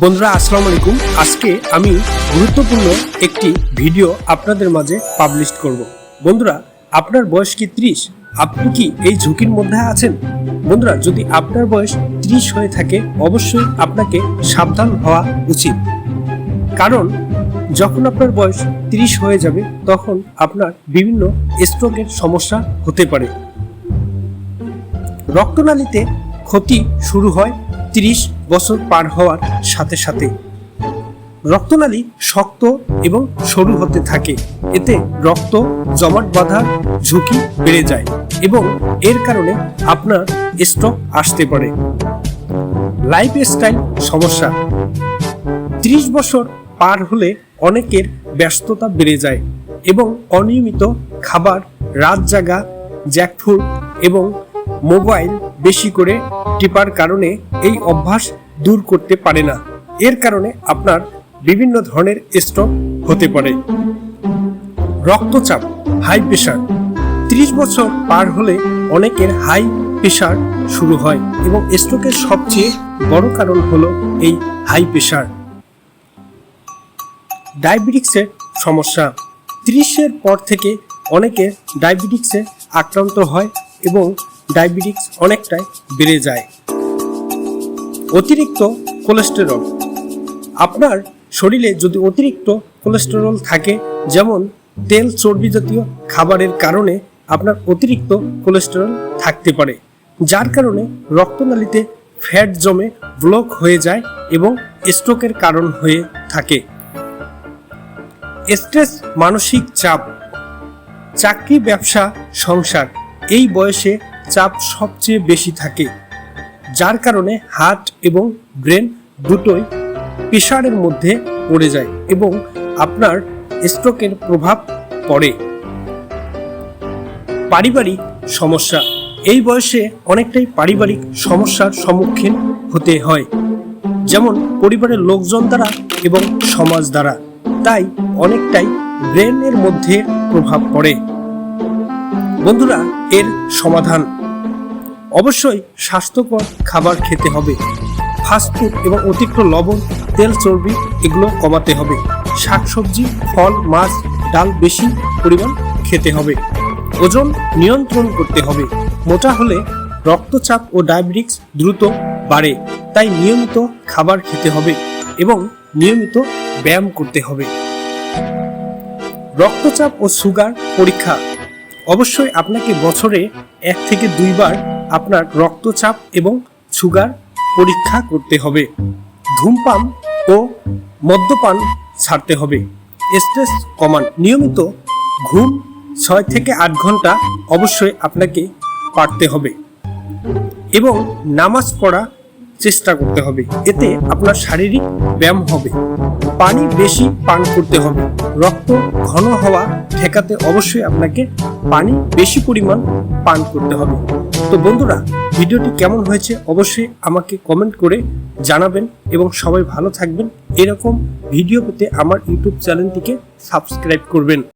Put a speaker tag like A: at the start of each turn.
A: বন্ধুরা, আসসালামু আলাইকুম। আজকে আমি গুরুত্বপূর্ণ একটি ভিডিও আপনাদের মাঝে পাবলিশ করব। বন্ধুরা, আপনার বয়স কি ত্রিশ? আপনি কি এই ঝুঁকির মধ্যে আছেন? বন্ধুরা, যদি আপনার বয়স ত্রিশ হয়ে থাকে, অবশ্যই আপনাকে সাবধান হওয়া উচিত। কারণ, যখন আপনার বয়স ত্রিশ হয়ে যাবে, তখন আপনার বিভিন্ন স্ট্রোকের সমস্যা হতে পারে। রক্তনালীতে ক্ষতি শুরু হয় তিরিশ বছর পার হওয়ার সাথে সাথে। রক্তনালী শক্ত এবং সরু হতে থাকে। এতে রক্ত, জমাট বাঁধার ঝুঁকি বেড়ে যায় এবং এর কারণে আপনার স্ট্রোক আসতে পারে। লাইফ স্টাইল সমস্যা। ত্রিশ বছর পার হলে অনেকের ব্যস্ততা বেড়ে যায় এবং অনিয়মিত খাবার, রাত জাগা জ্যাকফুড এবং মোবাইল বেশি করে টিপার কারণে এই অভ্যাস দূর করতে পারে না। এর কারণে আপনার বিভিন্ন ধরনের স্ট্রোক হতে পারে। রক্তচাপ, হাই প্রেশার, ত্রিশ বছর পার হলে অনেকের হাই প্রেশার শুরু হয় এবং স্ট্রোকের সবচেয়ে বড় কারণ হলো এই হাই প্রেশার। ডায়াবেটিক্সের সমস্যা, ত্রিশের পর থেকে অনেকে ডায়াবেটিক্সে আক্রান্ত হয় এবং ডায়াবেটিক্স অনেকটাই বেড়ে যায়। অতিরিক্ত কোলেস্টেরল। আপনার শরীরে যদি অতিরিক্ত কোলেস্টেরল থাকে, যেমন তেল চর্বি জাতীয় খাবারের কারণে আপনার অতিরিক্ত কোলেস্টেরল থাকতে পারে, যার কারণে রক্তনালীতে ফ্যাট জমে ব্লক হয়ে যায় এবং স্ট্রোকের কারণ হয়ে থাকে। স্ট্রেস মানসিক চাপ, চাকরি ব্যবসা, সংসার, এই বয়সে চাপ সবচেয়ে বেশি থাকে, যার কারণে হার্ট এবং ব্রেন দুটোই প্রেশারের মধ্যে পড়ে যায় এবং আপনার স্ট্রোকের প্রভাব পড়ে। পারিবারিক সমস্যা, এই বয়সে অনেকটাই পারিবারিক সমস্যার সম্মুখীন হতে হয়, যেমন পরিবারের লোকজন দ্বারা এবং সমাজ দ্বারা, তাই অনেকটাই ব্রেনের মধ্যে প্রভাব পড়ে। বন্ধুরা, এর সমাধান। অবশ্যই স্বাস্থ্যকর খাবার খেতে হবে। ফাস্টফুড এবং অতিরিক্ত লবণ, তেল চর্বি, এগুলো কমাতে হবে। শাকসবজি, ফল, মাছ, ডাল বেশি পরিমাণ খেতে হবে। ওজন নিয়ন্ত্রণ করতে হবে। মোটা হলে রক্তচাপ ও ডায়াবেটিক্স দ্রুত বাড়ে, তাই নিয়মিত খাবার খেতে হবে এবং নিয়মিত ব্যায়াম করতে হবে। রক্তচাপ ও সুগার পরীক্ষা অবশ্যই আপনাকে বছরে এক থেকে দুইবার আপনার রক্তচাপ এবং সুগার পরীক্ষা করতে হবে। ধূমপান ও মদ্যপান ছাড়তে হবে। স্ট্রেস কমান। নিয়মিত ঘুম ছয় থেকে আট ঘণ্টা অবশ্যই আপনাকে পারতে হবে এবং নামাজ পড়া চেষ্টা করতে হবে। এতে আপনার শারীরিক ব্যায়াম হবে। পানি বেশি পান করতে হবে। রক্ত ঘন হওয়া ঠেকাতে অবশ্যই আপনাকে পানি বেশি পরিমাণ পান করতে হবে। তো বন্ধুরা, ভিডিওটি কেমন হয়েছে অবশ্যই আমাকে কমেন্ট করে জানাবেন এবং সবাই ভালো থাকবেন। এরকম ভিডিও পেতে আমার ইউটিউব চ্যানেলটিকে সাবস্ক্রাইব করবেন।